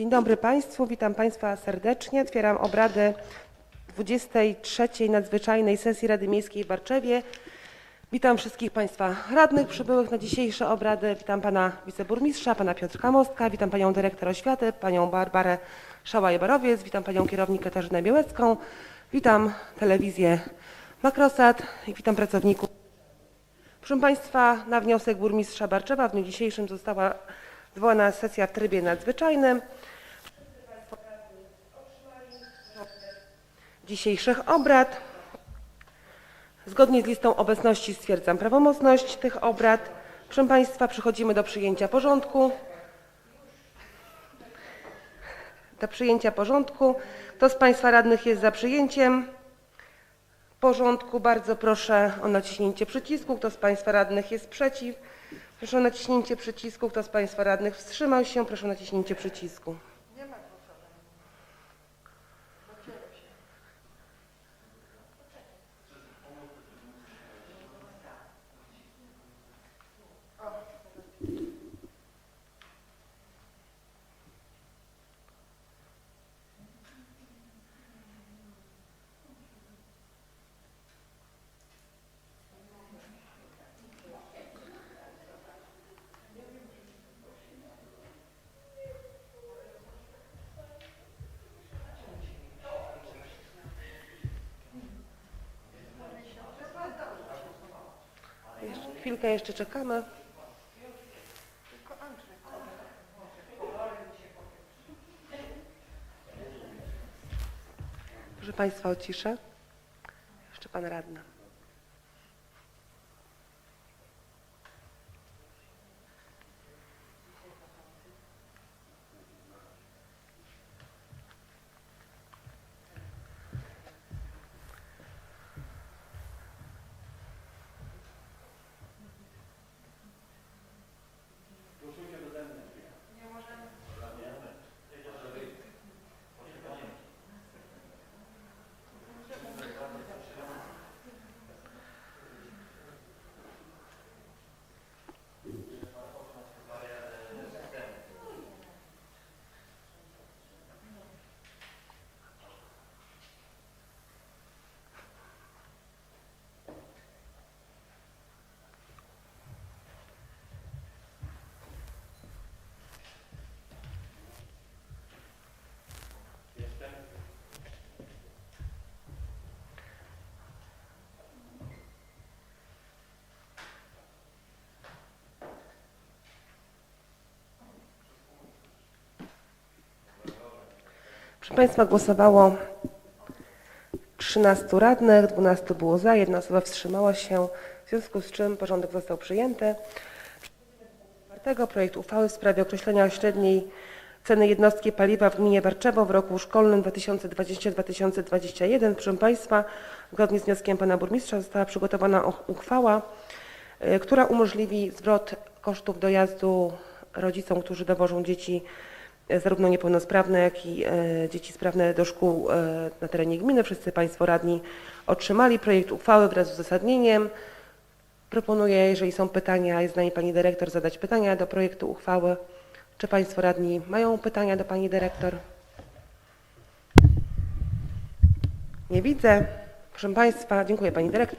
Dzień dobry Państwu, witam Państwa serdecznie. Otwieram obrady 23. nadzwyczajnej sesji Rady Miejskiej w Barczewie. Witam wszystkich Państwa radnych przybyłych na dzisiejsze obrady. Witam Pana wiceburmistrza, Pana Piotrka Mostka, witam Panią dyrektor oświaty, Panią Barbarę Szałaj-Barowiec, witam Panią kierownik Katarzynę Białecką, witam telewizję Makrosat i witam pracowników Proszę Państwa, na wniosek burmistrza Barczewa w dniu dzisiejszym została zwołana sesja w trybie nadzwyczajnym. Dzisiejszych obrad. Zgodnie z listą obecności stwierdzam prawomocność tych obrad. Proszę Państwa, przechodzimy do przyjęcia porządku. Do przyjęcia porządku. Kto z Państwa radnych jest za przyjęciem? porządku. Bardzo proszę o naciśnięcie przycisku. Kto z Państwa radnych jest przeciw? Proszę o naciśnięcie przycisku. Kto z Państwa radnych wstrzymał się? Proszę o naciśnięcie przycisku. Jeszcze, chwilkę jeszcze czekamy. Proszę Państwa o ciszę. Jeszcze Pan Radny. Proszę Państwa, głosowało 13 radnych, 12 było za, jedna osoba wstrzymała się, w związku z czym porządek został przyjęty. Projekt uchwały w sprawie określenia średniej ceny jednostki paliwa w gminie Barczewo w roku szkolnym 2020-2021. Proszę Państwa, zgodnie z wnioskiem Pana Burmistrza została przygotowana uchwała, y, która umożliwi zwrot kosztów dojazdu rodzicom, którzy dowożą dzieci e, zarówno niepełnosprawne, jak i e, dzieci sprawne do szkół e, na terenie gminy. Wszyscy Państwo radni otrzymali projekt uchwały wraz z uzasadnieniem. Proponuję, jeżeli są pytania, jest z nami Pani Dyrektor, zadać pytania do projektu uchwały. Czy Państwo radni mają pytania do Pani Dyrektor? Nie widzę. Proszę Państwa, dziękuję Pani Dyrektor.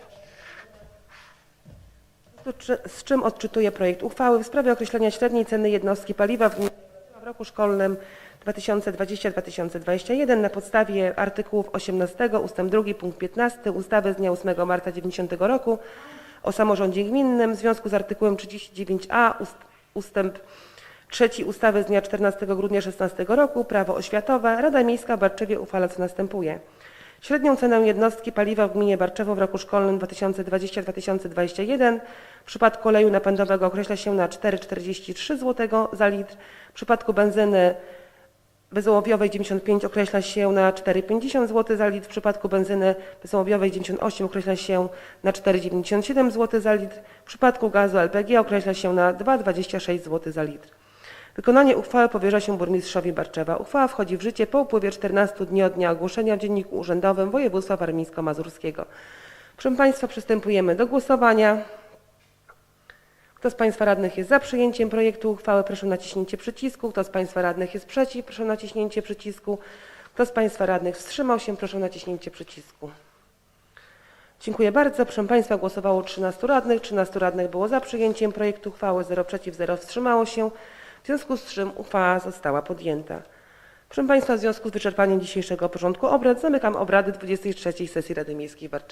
Z czym odczytuję projekt uchwały w sprawie określenia średniej ceny jednostki paliwa w w roku szkolnym 2020-2021 na podstawie artykułów 18 ust. 2 punkt 15 ustawy z dnia 8 marca 90 roku o samorządzie gminnym w związku z artykułem 39a ust. ustęp 3 ustawy z dnia 14 grudnia 16 roku Prawo oświatowe Rada Miejska w Barczewie uchwala co następuje. Średnią cenę jednostki paliwa w gminie Barczewo w roku szkolnym 2020-2021 w przypadku oleju napędowego określa się na 4,43 zł za litr, w przypadku benzyny bezołowiowej 95 określa się na 4,50 zł za litr, w przypadku benzyny bezołowiowej 98 określa się na 4,97 zł za litr, w przypadku gazu LPG określa się na 2,26 zł za litr. Wykonanie uchwały powierza się burmistrzowi Barczewa. Uchwała wchodzi w życie po upływie 14 dni od dnia ogłoszenia w Dzienniku Urzędowym Województwa Warmińsko-Mazurskiego. Proszę Państwa, przystępujemy do głosowania. Kto z Państwa radnych jest za przyjęciem projektu uchwały, proszę o naciśnięcie przycisku. Kto z Państwa radnych jest przeciw, proszę o naciśnięcie przycisku. Kto z Państwa radnych wstrzymał się, proszę o naciśnięcie przycisku. Dziękuję bardzo. Proszę Państwa, głosowało 13 radnych. 13 radnych było za przyjęciem projektu uchwały, 0 przeciw, 0 wstrzymało się. W związku z czym uchwała została podjęta. Proszę Państwa, w związku z wyczerpaniem dzisiejszego porządku obrad zamykam obrady 23 sesji Rady Miejskiej w Warczeniu.